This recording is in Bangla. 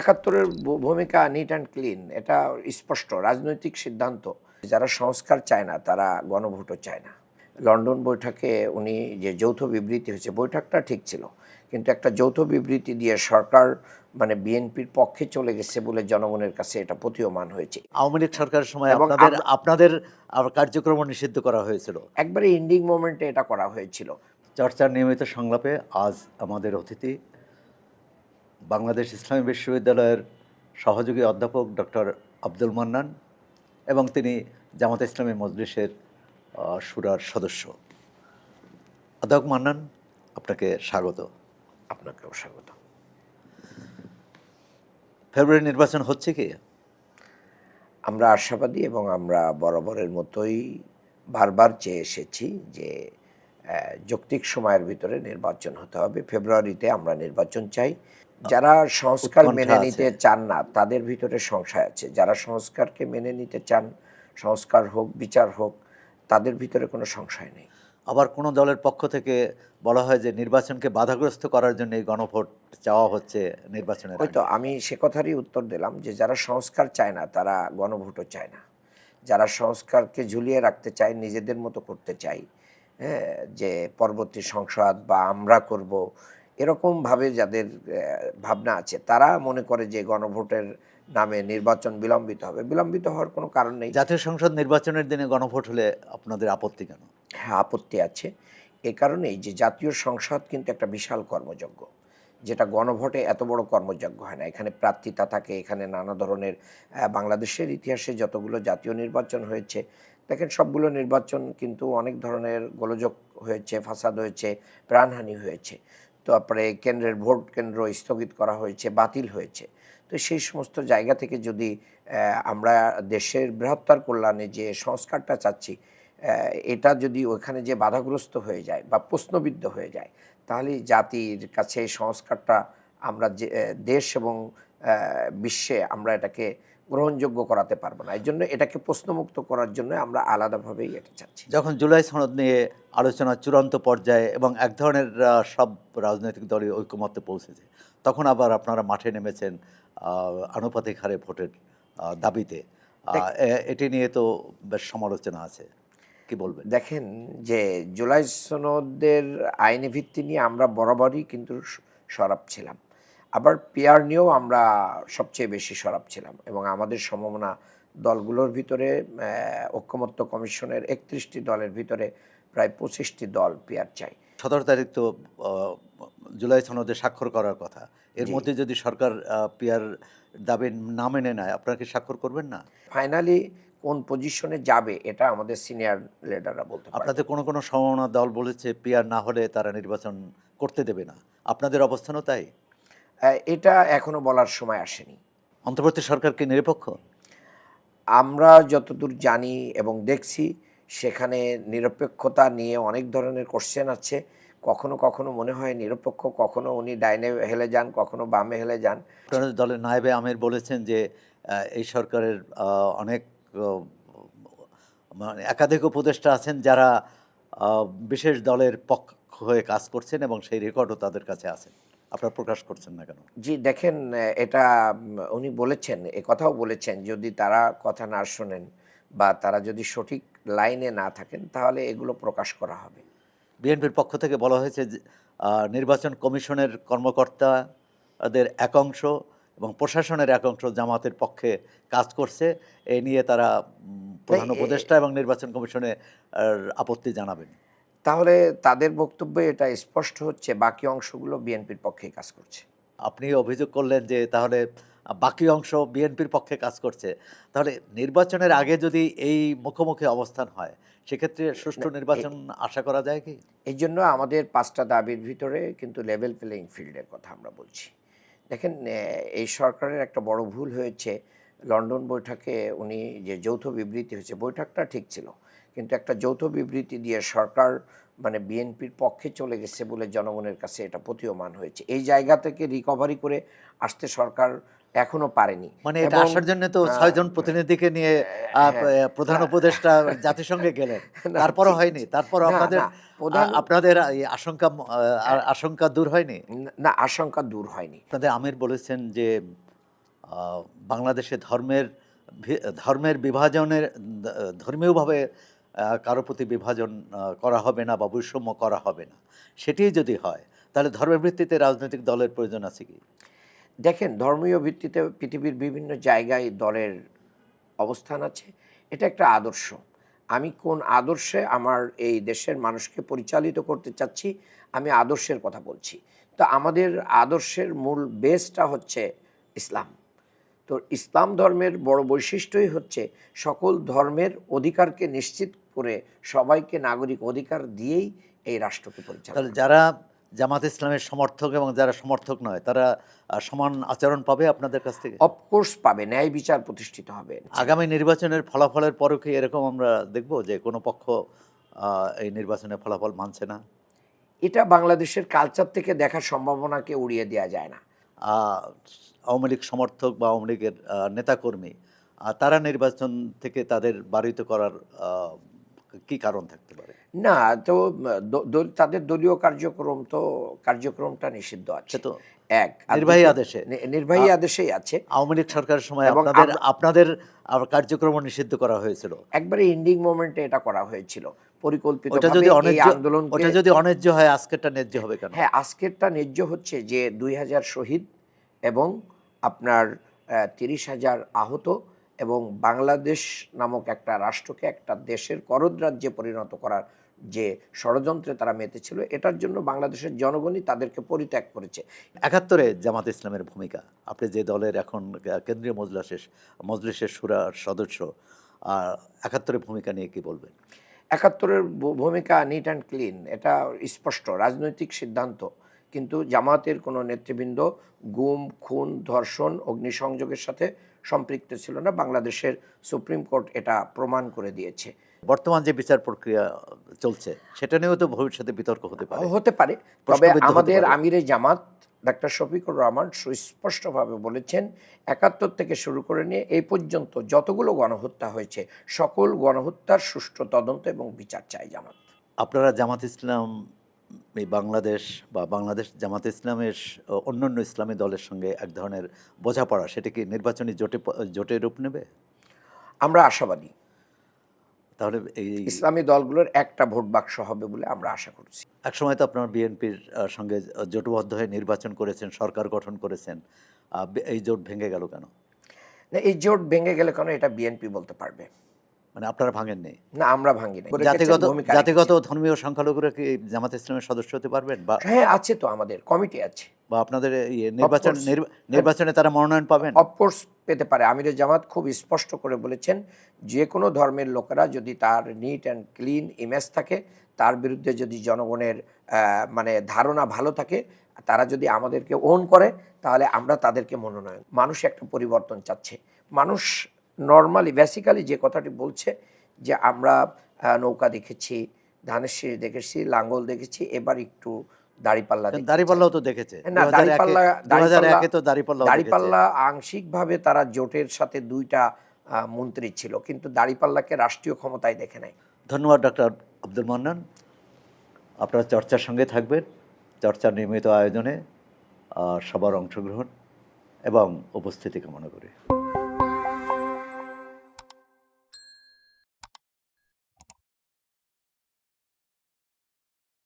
একাত্তরের ভূমিকা নিট অ্যান্ড ক্লিন এটা স্পষ্ট রাজনৈতিক সিদ্ধান্ত। যারা সংস্কার চায় না তারা গণভোটও চায় না। লন্ডন বৈঠকে উনি যে যৌথ বিবৃতি হয়েছে বৈঠকটা ঠিক ছিল। কিন্তু একটা যৌথ বিবৃতি দিয়ে সরকার মানে বিএনপির পক্ষে চলে গেছে বলে জনগণের কাছে এটা প্রতীয়মান হয়েছে। আওয়ামী লীগ সরকারের সময় আপনাদের আপনাদের কার্যক্রম নিষিদ্ধ করা হয়েছিল। একবারে ইন্ডিং মোমেন্টে এটা করা হয়েছিল। চর্চার নিয়মিত সংলাপে আজ আমাদের অতিথি বাংলাদেশ ইসলামী বিশ্ববিদ্যালয়ের সহযোগী অধ্যাপক ডক্টর আব্দুল মান্নান এবং তিনি জামাত ইসলামী মজলিসের সুরার সদস্য। অধ্যাপক মান্নান আপনাকে স্বাগত। আপনাকেও স্বাগত। ফেব্রুয়ারি নির্বাচন হচ্ছে কি? আমরা আশাবাদী এবং আমরা বরাবরের মতোই বারবার চেয়ে এসেছি যে যৌক্তিক সময়ের ভিতরে নির্বাচন হতে হবে। ফেব্রুয়ারিতে আমরা নির্বাচন চাই। যারা সংস্কার মেনে নিতে চান না তাদের ভিতরে সংশয় আছে। যারা সংস্কারকে মেনে নিতে চান সংস্কার হোক বিচার হোক তাদের ভিতরে কোনো সংশয় নেই। আবার কোনো দলের পক্ষ থেকে বলা হয় যে নির্বাচনকে বাধাগ্রস্ত করার জন্য এই গণভোট চাওয়া হচ্ছে নির্বাচনের ওই তো আমি সে কথারই উত্তর দিলাম যে যারা সংস্কার চায় না তারা গণভোটও চায় না। যারা সংস্কারকে ঝুলিয়ে রাখতে চায় নিজেদের মতো করতে চায় হ্যাঁ যে পরবর্তী সংসদ বা আমরা করব এরকমভাবে যাদের ভাবনা আছে তারা মনে করে যে গণভোটের নামে নির্বাচন বিলম্বিত হবে। বিলম্বিত হওয়ার কোনো কারণ নেই। জাতীয় সংসদ নির্বাচনের দিনে গণভোট হলে আপনাদের আপত্তি কেন? হ্যাঁ আপত্তি আছে। এ কারণেই যে জাতীয় সংসদ কিন্তু একটা বিশাল কর্মযজ্ঞ যেটা গণভোটে এত বড় কর্মযজ্ঞ হয় না। এখানে প্রার্থিতা থাকে এখানে নানা ধরনের বাংলাদেশের ইতিহাসে যতগুলো জাতীয় নির্বাচন হয়েছে দেখেন সবগুলো নির্বাচন কিন্তু অনেক ধরনের গোলযোগ হয়েছে ফাসাদ হয়েছে প্রাণহানি হয়েছে। তারপরে কেন্দ্রের ভোট কেন্দ্র স্থগিত করা হয়েছে, বাতিল হয়েছে। তো সেই সমস্ত জায়গা থেকে যদি আমরা দেশের বৃহত্তর কল্যাণে যে সংস্কারটা চাচ্ছি এটা যদি ওখানে যে বাধাগ্রস্ত হয়ে যায় বা প্রশ্নবিদ্ধ হয়ে যায়, তাহলে জাতির কাছে সংস্কারটা আমরা যে দেশ এবং বিশ্বে আমরা এটাকে গ্রহণযোগ্য করাতে পারব না। এই জন্য এটাকে প্রশ্নমুক্ত করার জন্য আমরা আলাদাভাবেই এটা চাচ্ছি। যখন জুলাই সনদ নিয়ে আলোচনা চূড়ান্ত পর্যায়ে এবং এক ধরনের সব রাজনৈতিক দলই ঐকমত্যে পৌঁছেছে তখন আবার আপনারা মাঠে নেমেছেন আনুপাতিক হারে ভোটের দাবিতে। এটি নিয়ে তো বেশ সমালোচনা আছে। কি বলবেন? দেখেন যে জুলাই সনদের আইনি ভিত্তি নিয়ে আমরা বরাবরই কিন্তু সরব ছিলাম। আবার পেয়ার নিয়েও আমরা সবচেয়ে বেশি সরাব ছিলাম এবং আমাদের সম্ভাবনা দলগুলোর ভিতরে ঐক্যমত্য কমিশনের একত্রিশটি দলের ভিতরে প্রায় পঁচিশটি দল পেয়ার চাই। সতেরো তারিখ তো জুলাই সনদে স্বাক্ষর করার কথা। এর মধ্যে যদি সরকার পিয়ার দাবি না মেনে নেয় আপনারা কি স্বাক্ষর করবেন না? ফাইনালি কোন পজিশনে যাবে এটা আমাদের সিনিয়র লিডাররা বলতে আপনাদের কোনো কোনো সম্ভাবনা দল বলেছে পিয়ার না হলে তারা নির্বাচন করতে দেবে না। আপনাদের অবস্থানও তাই? এটা এখনও বলার সময় আসেনি। অন্তর্বর্তী সরকার কি নিরপেক্ষ? আমরা যতদূর জানি এবং দেখছি সেখানে নিরপেক্ষতা নিয়ে অনেক ধরনের কোশ্চেন আছে। কখনো কখনো মনে হয় নিরপেক্ষ কখনো উনি ডাইনে হেলে যান কখনো বামে হেলে যান। দলের নায়েবে আমির বলেছেন যে এই সরকারের অনেক মানে একাধিক উপদেষ্টা আছেন যারা বিশেষ দলের পক্ষ হয়ে কাজ করছেন এবং সেই রেকর্ডও তাদের কাছে আছে। আপনারা প্রকাশ করছেন না কেন? জি দেখেন এটা উনি বলেছেন এ কথাও বলেছেন যদি তারা কথা না শোনেন বা তারা যদি সঠিক লাইনে না থাকেন তাহলে এগুলো প্রকাশ করা হবে। বিএনপির পক্ষ থেকে বলা হয়েছে যে নির্বাচন কমিশনের কর্মকর্তাদের একাংশ এবং প্রশাসনের একাংশ জামাতের পক্ষে কাজ করছে। এই নিয়ে তারা প্রধান উপদেষ্টা এবং নির্বাচন কমিশনে আপত্তি জানাবেন। তাহলে তাদের বক্তব্যে এটা স্পষ্ট হচ্ছে বাকি অংশগুলো বিএনপির পক্ষে কাজ করছে। আপনি অভিযোগ করলেন যে তাহলে বাকি অংশ বিএনপির পক্ষে কাজ করছে। তাহলে নির্বাচনের আগে যদি এই মুখোমুখি অবস্থান হয় সেক্ষেত্রে সুষ্ঠু নির্বাচন আশা করা যায় কি? এই জন্য আমাদের পাঁচটা দাবির ভিতরে কিন্তু লেভেল প্লেইং ফিল্ডের কথা আমরা বলছি। দেখেন এই সরকারের একটা বড় ভুল হয়েছে। লন্ডন বৈঠকে উনি যে যৌথ বিবৃতি হয়েছে বৈঠকটা ঠিক ছিল। কিন্তু একটা যৌথ বিবৃতি দিয়ে সরকার মানে বিএনপির পক্ষে চলে গেছে বলে জনগণের কাছে এটা প্রতীয়মান হয়েছে। এই জায়গা থেকে রিকভারি করে আসতে সরকার এখনও পারেনি। মানে এটা আসার জন্য তো ছয়জন প্রতিনিধিকে নিয়ে হ্যাঁ, প্রধান উপদেষ্টা জাতিসংঘে গেলেন। তারপরও হয়নি। তারপর আপনাদের আপনাদের আশঙ্কা আশঙ্কা দূর হয়নি? না আশঙ্কা দূর হয়নি। আপনাদের আমির বলেছেন যে বাংলাদেশে ধর্মের ধর্মের বিভাজনের ধর্মীয়ভাবে কারও প্রতি বিভাজন করা হবে না বা বৈষম্য করা হবে না। সেটি যদি হয়, তাহলে ধর্মের ভিত্তিতে রাজনৈতিক দলের প্রয়োজন আছে কি? দেখেন, ধর্মীয় ভিত্তিতে পৃথিবীর বিভিন্ন জায়গায় দলের অবস্থান আছে। এটা একটা আদর্শ। আমি কোন আদর্শে আমার এই দেশের মানুষকে পরিচালিত করতে চাচ্ছি, আমি আদর্শের কথা বলছি। তো আমাদের আদর্শের মূল বেসটা হচ্ছে ইসলাম। তো ইসলাম ধর্মের বড় বৈশিষ্ট্যই হচ্ছে সকল ধর্মের অধিকারকে নিশ্চিত করে সবাইকে নাগরিক অধিকার দিয়েই এই রাষ্ট্রকে পরিচালনা তাহলে যারা জামাত ইসলামের সমর্থক এবং যারা সমর্থক নয় তারা সমান আচরণ পাবে আপনাদের কাছ থেকে? অফকোর্স পাবে ন্যায় বিচার প্রতিষ্ঠিত হবে। আগামী নির্বাচনের ফলাফলের পরও কি এরকম আমরা দেখব যে কোনো পক্ষ এই নির্বাচনের ফলাফল মানছে না? এটা বাংলাদেশের কালচার থেকে দেখার সম্ভাবনাকে উড়িয়ে দেওয়া যায় না। আওয়ামী লীগ সমর্থক বা আওয়ামী লীগের নেতাকর্মী তারা নির্বাচন থেকে তাদের বাড়িত করার আহ, কি কারণ থাকতে পারে? না তো তাদের দলীয় কার্যক্রম তো কার্যক্রমটা নিষিদ্ধ আছে। তো এক। নির্বাহী আদেশে। নির্বাহী আদেশেই আছে। আওয়ামী লীগ সরকারের সময় আপনাদের আপনাদের কার্যক্রম নিষিদ্ধ করা হয়েছিল। একবারে এন্ডিং মোমেন্টে এটা করা হয়েছিল। পরিকল্পিত ওটা যদি আন্দোলন ওটা যদি অন্যায্য হয় আজকেরটা ন্যায্য হবে কেন? হ্যাঁ আজকেরটা ন্যায্য হচ্ছে যে দুই হাজার শহীদ এবং আপনার তিরিশ হাজার আহত এবং বাংলাদেশ নামক একটা রাষ্ট্রকে একটা দেশের করদ রাজ্যে পরিণত করার যে ষড়যন্ত্রে তারা মেতেছিল এটার জন্য বাংলাদেশের জনগণই তাদেরকে পরিত্যাগ করেছে। একাত্তরে জামাত ইসলামের ভূমিকা। আপনি যে দলের এখন কেন্দ্রীয় মজলিসের মজলিসের সুরার সদস্য আর একাত্তরের ভূমিকা নিয়ে কি বলবেন? একাত্তরের ভূমিকা নিট অ্যান্ড ক্লিন এটা স্পষ্ট রাজনৈতিক সিদ্ধান্ত। কিন্তু জামাতের কোনো নেতৃবৃন্দ গুম খুন ধর্ষণ অগ্নিসংযোগের সাথে সম্পৃক্ত ছিল না। বাংলাদেশের সুপ্রিম কোর্ট এটা প্রমাণ করে দিয়েছে। বর্তমান যে বিচার প্রক্রিয়া চলছে সেটা নিয়েও তো ভবিষ্যতে বিতর্ক হতে পারে। হতে পারে। তবে আমাদের আমিরে জামাত ডাক্তার শফিকুর রহমান সুস্পষ্টভাবে বলেছেন একাত্তর থেকে শুরু করে নিয়ে এই পর্যন্ত যতগুলো গণহত্যা হয়েছে সকল গণহত্যার সুষ্ঠু তদন্ত এবং বিচার চাই জামাত। আপনারা জামাত ইসলাম এই বাংলাদেশ বা বাংলাদেশ জামাত ইসলামের অন্যান্য ইসলামী দলের সঙ্গে এক ধরনের বোঝাপড়া সেটা কি নির্বাচনী জোটে জোটে রূপ নেবে? আমরা আশাবাদী। তাহলে এই ইসলামী দলগুলোর একটা ভোট বাক্স হবে বলে আমরা আশা করছি। এক সময় তো আপনার বিএনপির সঙ্গে জোটবদ্ধ হয়ে নির্বাচন করেছেন সরকার গঠন করেছেন এই জোট ভেঙে গেল কেন? না এই জোট ভেঙে গেলে কেন এটা বিএনপি বলতে পারবে? মানে আপনারা ভাঙেননি? না আমরা ভাঙি না জাতিগত জাতিগত ধর্মীয় সংখ্যালঘুরা কি জামাত ইসলামের সদস্য হতে পারবেন? বা হ্যাঁ আছে তো আমাদের কমিটি আছে। বা আপনাদের নির্বাচন নির্বাচনে তারা মনোনয়ন পাবেন? অফকোর্স পেতে পারে। আমির জামাত খুব স্পষ্ট করে বলেছেন যে কোনো ধর্মের লোকেরা যদি তার নিট অ্যান্ড ক্লিন ইমেজ থাকে তার বিরুদ্ধে যদি জনগণের মানে ধারণা ভালো থাকে তারা যদি আমাদেরকে ওন করে তাহলে আমরা তাদেরকে মনোনয়ন। মানুষ একটা পরিবর্তন চাচ্ছে। মানুষ নর্মালি বেসিক্যালি যে কথাটি বলছে যে আমরা নৌকা দেখেছি ধানের শীষ দেখেছি লাঙ্গল দেখেছি এবার একটু দাড়িপাল্লা। দাঁড়িপাল্লাও তো দেখেছে। না, দাঁড়িপাল্লা- তো দাড়িপাল্লা আংশিকভাবে তারা জোটের সাথে দুইটা মন্ত্রী ছিল কিন্তু দাড়িপাল্লাকে রাষ্ট্রীয় ক্ষমতায় দেখে নাই। ধন্যবাদ ডক্টর আব্দুল মান্নান। আপনারা চর্চার সঙ্গে থাকবেন চর্চার নিয়মিত আয়োজনে সবার অংশগ্রহণ এবং উপস্থিতি কামনা করি।